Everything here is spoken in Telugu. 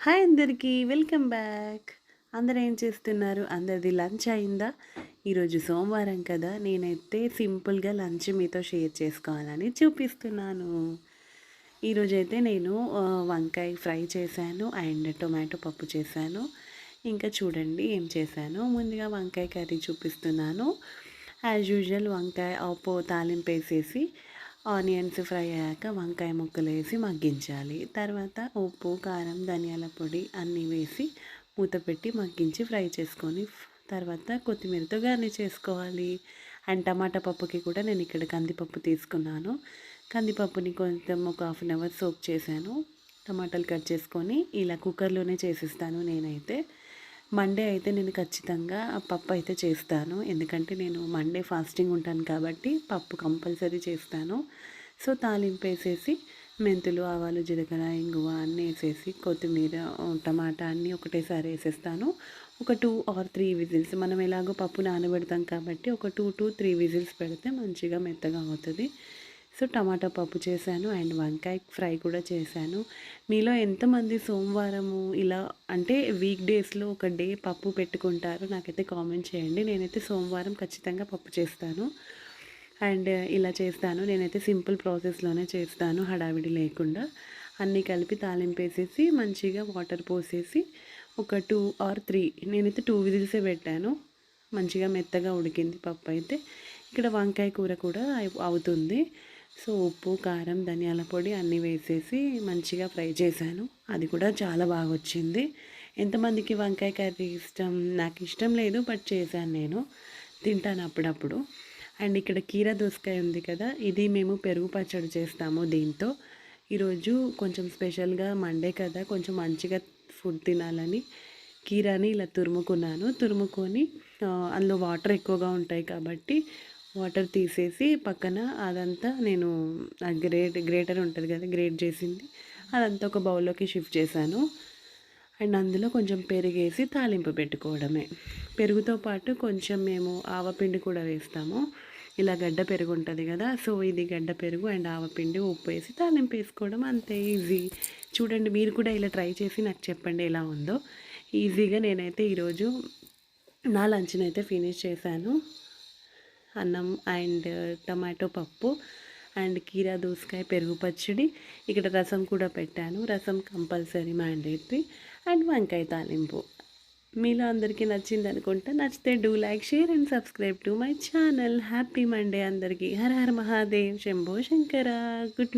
హాయ్ అందరికీ వెల్కమ్ బ్యాక్. అందరూ ఏం చేస్తున్నారు? అందరిది లంచ్ అయిందా? ఈరోజు సోమవారం కదా నేనైతే సింపుల్గా లంచ్ మీతో షేర్ చేసుకోవాలని చూపిస్తున్నాను. ఈరోజైతే నేను వంకాయ ఫ్రై చేశాను అండ్ టొమాటో పప్పు చేశాను. ఇంకా చూడండి ఏం చేశాను. ముందుగా వంకాయ కర్రీ చూపిస్తున్నాను. యాజ్ యూజువల్ వంకాయ ఆపో తాలింపు వేసేసి ఆనియన్స్ ఫ్రై అయ్యాక వంకాయ ముక్కలు వేసి మగ్గించాలి. తర్వాత ఉప్పు కారం ధనియాల పొడి అన్నీ వేసి మూత పెట్టి మగ్గించి ఫ్రై చేసుకొని తర్వాత కొత్తిమీరతో గార్నిష్ చేసుకోవాలి. అండ్ టమాటా పప్పుకి కూడా నేను ఇక్కడ కందిపప్పు తీసుకున్నాను. కందిపప్పుని కొంచెం ఒక హాఫ్ అన్ అవర్ సోక్ చేశాను. టమాటాలు కట్ చేసుకొని ఇలా కుక్కర్లోనే చేసిస్తాను నేనైతే. మండే అయితే నేను ఖచ్చితంగా పప్పు అయితే చేస్తాను. ఎందుకంటే నేను మండే ఫాస్టింగ్ ఉంటాను కాబట్టి పప్పు కంపల్సరీ చేస్తాను. సో తాలింపు వేసేసి మెంతులు ఆవాలు జీలకర్ర ఇంగువ అన్నీ వేసేసి కొత్తిమీర టమాటా అన్నీ ఒకటేసారి వేసేస్తాను. ఒక టూ ఆర్ త్రీ విజిల్స్ మనం ఎలాగో పప్పు నానబెడతాం కాబట్టి ఒక టూ టూ త్రీ విజిల్స్ పెడితే మంచిగా మెత్తగా అవుతుంది. సో టమాటా పప్పు చేశాను అండ్ వంకాయ ఫ్రై కూడా చేశాను. మీలో ఎంతమంది సోమవారము ఇలా అంటే వీక్ డేస్లో ఒక డే పప్పు పెట్టుకుంటారు నాకైతే కామెంట్ చేయండి. నేనైతే సోమవారం ఖచ్చితంగా పప్పు చేస్తాను. అండ్ ఇలా చేస్తాను. నేనైతే సింపుల్ ప్రాసెస్లోనే చేస్తాను హడావిడి లేకుండా. అన్నీ కలిపి తాలింపేసేసి మంచిగా వాటర్ పోసేసి ఒక టూ ఆర్ త్రీ నేనైతే టూ విజిల్సే పెట్టాను. మంచిగా మెత్తగా ఉడికింది పప్పు అయితే. ఇక్కడ వంకాయ కూర కూడా అవుతుంది. సో ఉప్పు కారం ధనియాల పొడి అన్నీ వేసేసి మంచిగా ఫ్రై చేశాను. అది కూడా చాలా బాగా వచ్చింది ఎంతమందికి వంకాయ కర్రీ ఇష్టం? నాకు ఇష్టం లేదు బట్ చేశాను నేను. తింటాను అప్పుడప్పుడు. అండ్ ఇక్కడ కీర దోసకాయ ఉంది కదా ఇది మేము పెరుగు పచ్చడి చేస్తాము దీంతో. ఈరోజు కొంచెం స్పెషల్గా మండే కదా కొంచెం మంచిగా ఫుడ్ తినాలని కీరాని ఇలా తురుముకున్నాను. తురుముకొని అందులో వాటర్ ఎక్కువగా ఉంటాయి కాబట్టి వాటర్ తీసేసి పక్కన అదంతా నేను గ్రేట్ గ్రేటర్ ఉంటుంది కదా గ్రేట్ చేసింది. అదంతా ఒక బౌల్లోకి షిఫ్ట్ చేశాను. అండ్ అందులో కొంచెం పెరిగేసి తాలింపు పెట్టుకోవడమే. పెరుగుతో పాటు కొంచెం మేము ఆవపిండి కూడా వేస్తాము. ఇలా గడ్డ పెరుగు ఉంటుంది కదా సో ఇది గడ్డ పెరుగు అండ్ ఆవపిండి ఉప్పు వేసి తాలింపు వేసుకోవడం అంతే ఈజీ. చూడండి మీరు కూడా ఇలా ట్రై చేసి నాకు చెప్పండి ఎలా ఉందో. ఈజీగా నేనైతే ఈరోజు నా లంచ్ని అయితే ఫినిష్ చేశాను. అన్నం అండ్ టమాటో పప్పు అండ్ కీరా దోసకాయ పెరుగు పచ్చడి. ఇక్కడ రసం కూడా పెట్టాను. రసం కంపల్సరీ మ్యాండేటరీ. అండ్ వంకాయ తాలింపు. మీలో అందరికీ నచ్చింది అనుకుంటా నచ్చితే do like share and subscribe to my channel. Happy Monday అందరికీ. హర హర మహాదేవ్ శంభో శంకర. Good night.